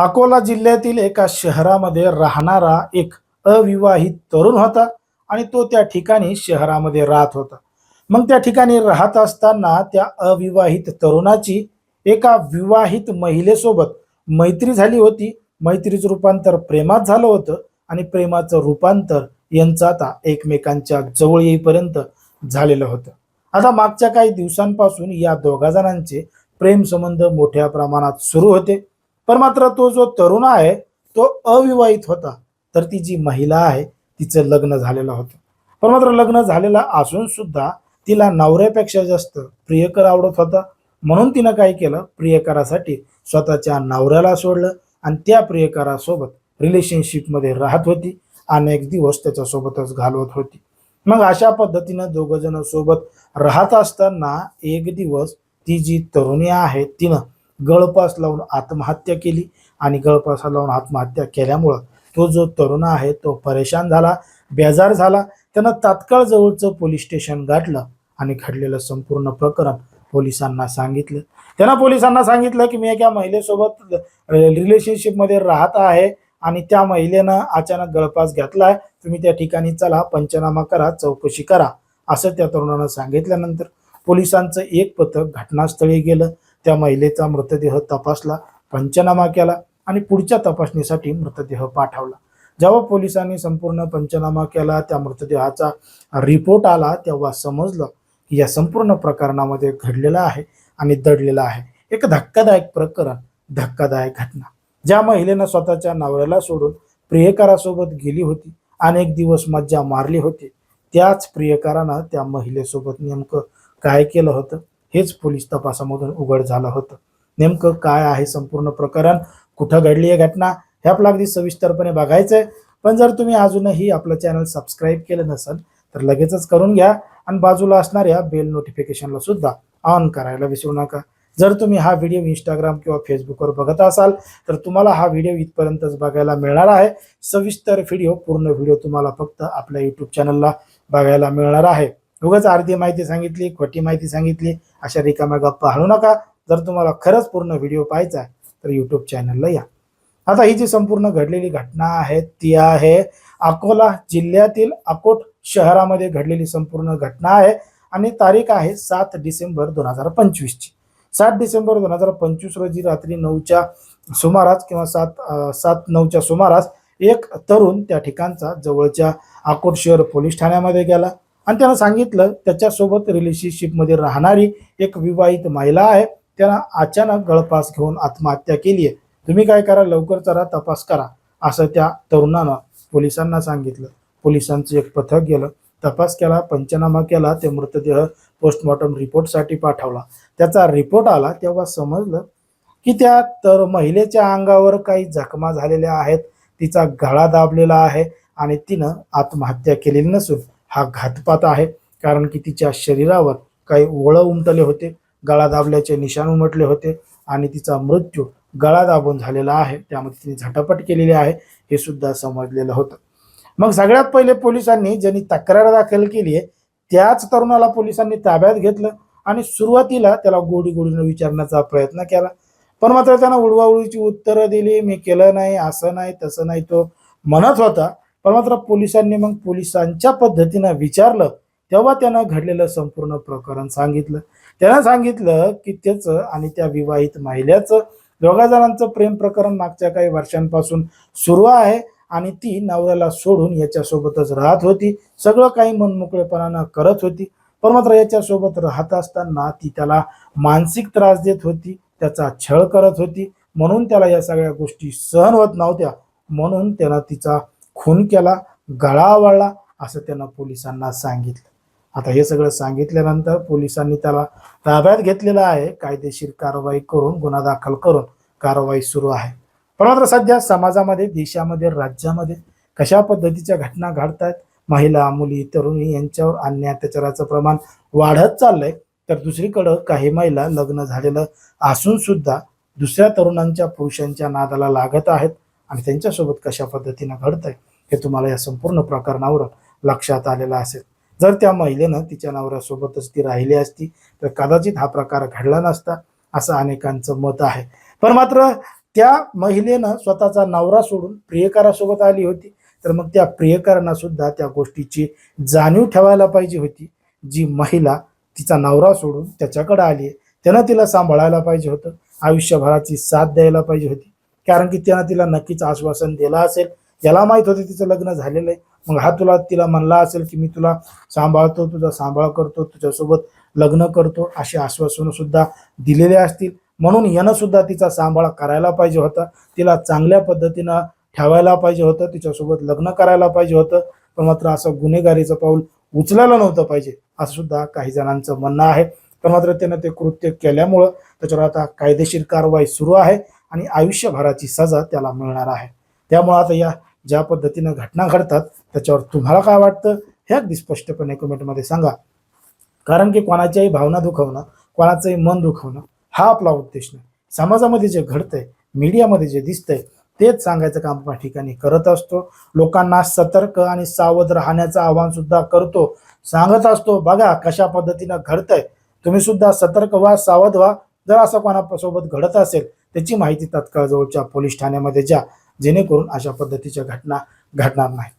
अकोला जिल्ह्यातील एका शहरामध्ये राहणारा एक अविवाहित तरुण होता आणि तो त्या ठिकाणी शहरामध्ये राहत होता. मग त्या ठिकाणी राहत असताना त्या अविवाहित तरुणाची एका विवाहित महिलेसोबत मैत्री झाली होती. मैत्रीचं रूपांतर प्रेमात झालं होतं आणि प्रेमाचं रूपांतर यांचं आता एकमेकांच्या जवळ येईपर्यंत झालेलं होतं. आता मागच्या काही दिवसांपासून या दोघा जणांचे प्रेम संबंध मोठ्या प्रमाणात सुरू होते. पण मात्र तो जो तरुण आहे तो अविवाहित होता. तर ती जी महिला आहे तिचं लग्न झालेलं होतं. पण मात्र लग्न झालेलं असून सुद्धा तिला नवऱ्यापेक्षा जास्त प्रियकर आवडत होता. म्हणून तिनं काय केलं प्रियकरासाठी स्वतःच्या नवऱ्याला सोडलं आणि त्या प्रियकरासोबत रिलेशनशिपमध्ये राहत होती. अनेक दिवस त्याच्यासोबतच घालवत होती. मग अशा पद्धतीनं दोघंजण सोबत राहत असताना एक दिवस ती जी तरुणी आहे तिनं गळपास लावून आत्महत्या केली आणि गळपास लावून आत्महत्या केल्यामुळं तो जो तरुण आहे तो परेशान झाला बेजार झाला. त्यानं तात्काळ जवळचं पोलीस स्टेशन गाठलं आणि घडलेलं संपूर्ण प्रकरण पोलिसांना सांगितलं. त्यांना पोलिसांना सांगितलं की मी एका महिलेसोबत रिलेशनशिपमध्ये राहत आहे आणि त्या महिलेनं अचानक गळपास घेतलाय. तुम्ही त्या ठिकाणी चला पंचनामा करा चौकशी करा असं त्या तरुणानं सांगितल्यानंतर पोलिसांचं एक पथक घटनास्थळी गेलं. त्या महिलेचा मृतदेह तपासला पंचनामा केला आणि पुढच्या तपासणीसाठी मृतदेह पाठवला. जेव्हा पोलिसांनी संपूर्ण पंचनामा केला त्या मृतदेहाचा रिपोर्ट आला तेव्हा समजलं की या संपूर्ण प्रकरणामध्ये घडलेलं आहे आणि दडलेलं आहे. एक धक्कादायक प्रकरण धक्कादायक घटना. ज्या महिलेनं स्वतःच्या नवऱ्याला सोडून प्रियकरासोबत गेली होती अनेक दिवस मज्जा मारली होती. त्याच प्रियकारानं त्या महिलेसोबत नेमकं काय केलं होतं? हेच पोलीस तपासामधून उघड झालं होतं. नेमकं काय आहे संपूर्ण प्रकरण? कुठं घडली आहे घटना? हे आपलं अगदी सविस्तरपणे बघायचं आहे पण जर तुम्ही अजूनही आपलं चॅनल सबस्क्राईब केलं नसेल तर लगेचच करून घ्या आणि बाजूला असणाऱ्या बेल नोटिफिकेशनला सुद्धा ऑन करायला विसरू नका. जर तुम्ही हा व्हिडिओ इंस्टाग्राम किंवा फेसबुकवर बघत असाल तर तुम्हाला हा व्हिडिओ इथपर्यंतच बघायला मिळणार आहे. सविस्तर व्हिडिओ पूर्ण व्हिडिओ तुम्हाला फक्त आपल्या यूट्यूब चॅनलला बघायला मिळणार आहे. उगाच अर्धी माहिती सांगितली खोटी माहिती सांगितली अशा रिकाम्या गप्पा हाणू नका. जर तुम्हाला खरंच पूर्ण व्हिडिओ पाहायचा आहे तर यूट्यूब चॅनलला या. आता ही जी संपूर्ण घडलेली घटना आहे ती आहे अकोला जिल्ह्यातील अकोट शहरामध्ये घडलेली संपूर्ण घटना आहे आणि तारीख आहे सात डिसेंबर दोन हजार पंचवीसची. सात डिसेंबर दोन हजार पंचवीस रोजी रात्री नऊच्या सुमारास किंवा सात सात नऊच्या सुमारास एक तरुण त्या ठिकाणचा जवळच्या अकोट शहर पोलीस ठाण्यामध्ये गेला. आणि त्यानं सांगितलं त्याच्यासोबत रिलेशनशिपमध्ये राहणारी एक विवाहित महिला आहे. त्यानं अचानक गळपास घेऊन आत्महत्या केली आहे. तुम्ही काय करा लवकर जरा तपास करा असं त्या तरुणानं पोलिसांना सांगितलं. पोलिसांचं एक पथक गेलं. तपास केला पंचनामा केला ते मृतदेह पोस्टमॉर्टम रिपोर्टसाठी पाठवला. त्याचा रिपोर्ट आला तेव्हा समजलं की त्या तर महिलेच्या अंगावर काही जखमा झालेल्या आहेत. तिचा गळा दाबलेला आहे आणि तिनं आत्महत्या केलेली नसून हा घातपात आहे. कारण की तिच्या शरीरावर काही ओळं उमटले होते गळा दाबल्याचे निशाण उमटले होते आणि तिचा मृत्यू गळा दाबून झालेला आहे. त्यामध्ये तिने झटापट केलेली आहे हे सुद्धा समजलेलं होतं. मग सगळ्यात पहिले पोलिसांनी ज्यांनी तक्रार दाखल केली आहे त्याच तरुणाला पोलिसांनी ताब्यात घेतलं आणि सुरुवातीला त्याला गोडी गोडीनं विचारण्याचा प्रयत्न केला. पण मात्र त्यांना उडवाउडीची उत्तरं दिली मी केलं नाही असं नाही तसं नाही तो म्हणत होता. पण मात्र पोलिसांनी मग पोलिसांच्या पद्धतीनं विचारलं तेव्हा त्यानं घडलेलं संपूर्ण प्रकरण सांगितलं. त्यानं सांगितलं की त्याचं आणि त्या विवाहित महिलेचं दोघा जणांचं प्रेम प्रकरण मागच्या काही वर्षांपासून सुरू आहे आणि ती नवऱ्याला सोडून याच्यासोबतच राहत होती. सगळं काही मनमोकळेपणानं करत होती. पण मात्र याच्यासोबत राहत असताना ती त्याला मानसिक त्रास देत होती. त्याचा छळ करत होती. म्हणून त्याला या सगळ्या गोष्टी सहन होत नव्हत्या. म्हणून त्यानं तिचा खून केला गळा आवळला असं त्यानं पोलिसांना सांगितलं. आता हे सगळं सांगितल्यानंतर पोलिसांनी त्याला ताब्यात घेतलेलं आहे. कायदेशीर कारवाई करून गुन्हा दाखल करून कारवाई सुरू आहे. पण मात्र सध्या समाजामध्ये देशामध्ये राज्यामध्ये कशा पद्धतीच्या घटना घडतायत? महिला मुली तरुणी यांच्यावर अन्याय अत्याचाराचं प्रमाण वाढत चाललंय. तर दुसरीकडं काही महिला लग्न झालेलं असून सुद्धा दुसऱ्या तरुणांच्या पुरुषांच्या नादाला लागत आहेत. आणि त्यांच्यासोबत कशा पद्धतीनं घडतंय? हे तुम्हाला या संपूर्ण प्रकरणावर लक्षात आलेलं असेल. जर त्या महिलेनं तिच्या नवऱ्यासोबतच ती राहिली असती तर कदाचित हा प्रकार घडला नसता असं अनेकांचं मत आहे. पण मात्र त्या महिलेनं स्वतःचा नवरा सोडून प्रियकरासोबत आली होती तर मग त्या प्रियकरांना सुद्धा त्या गोष्टीची जाणीव ठेवायला पाहिजे होती जी महिला तिचा नवरा सोडून त्याच्याकडे आली आहे. त्यानं तिला सांभाळायला पाहिजे होतं आयुष्यभराची साथ द्यायला पाहिजे होती. कारण की त्यानं तिला नक्कीच आश्वासन दिलं असेल याला माहीत होते तिचं लग्न झालेलं आहे. मग हा तुला तिला म्हणला असेल की मी तुला सांभाळतो तुझा सांभाळ करतो तुझ्यासोबत लग्न करतो अशी आश्वासनं सुद्धा दिलेले असतील. म्हणून यानं सुद्धा तिचा सांभाळ करायला पाहिजे होता. तिला चांगल्या पद्धतीनं ठेवायला पाहिजे होतं तिच्यासोबत लग्न करायला पाहिजे होतं. पण मात्र असं गुन्हेगारीचं पाऊल उचलायला नव्हतं पाहिजे असं सुद्धा काही जणांचं म्हणणं आहे. पण मात्र त्यानं ते कृत्य केल्यामुळं त्याच्यावर आता कायदेशीर कारवाई सुरू आहे आणि आयुष्यभराची सजा त्याला मिळणार आहे. त्यामुळं आता या ज्या पद्धतीनं घटना घडतात त्याच्यावर तुम्हाला काय वाटतं हे अगदी स्पष्टपणे कमेंटमध्ये सांगा. कारण की कोणाच्याही भावना दुखवणं कोणाचंही मन दुखवणं हा आपला उद्देश नाही. समाजामध्ये जे घडतंय मीडियामध्ये जे दिसतंय तेच सांगायचं काम आपण ठिकाणी करत असतो. लोकांना सतर्क आणि सावध राहण्याचं आव्हान सुद्धा करतो. सांगत असतो बघा कशा पद्धतीनं घडतंय. तुम्ही सुद्धा सतर्क व्हा सावध व्हा. जर असं कोणासोबत घडत असेल त्याची माहिती तत्काळ जवळच्या पोलीस ठाण्यामध्ये जा जेणेकरून अशा पद्धतीच्या घटना घडणार नाही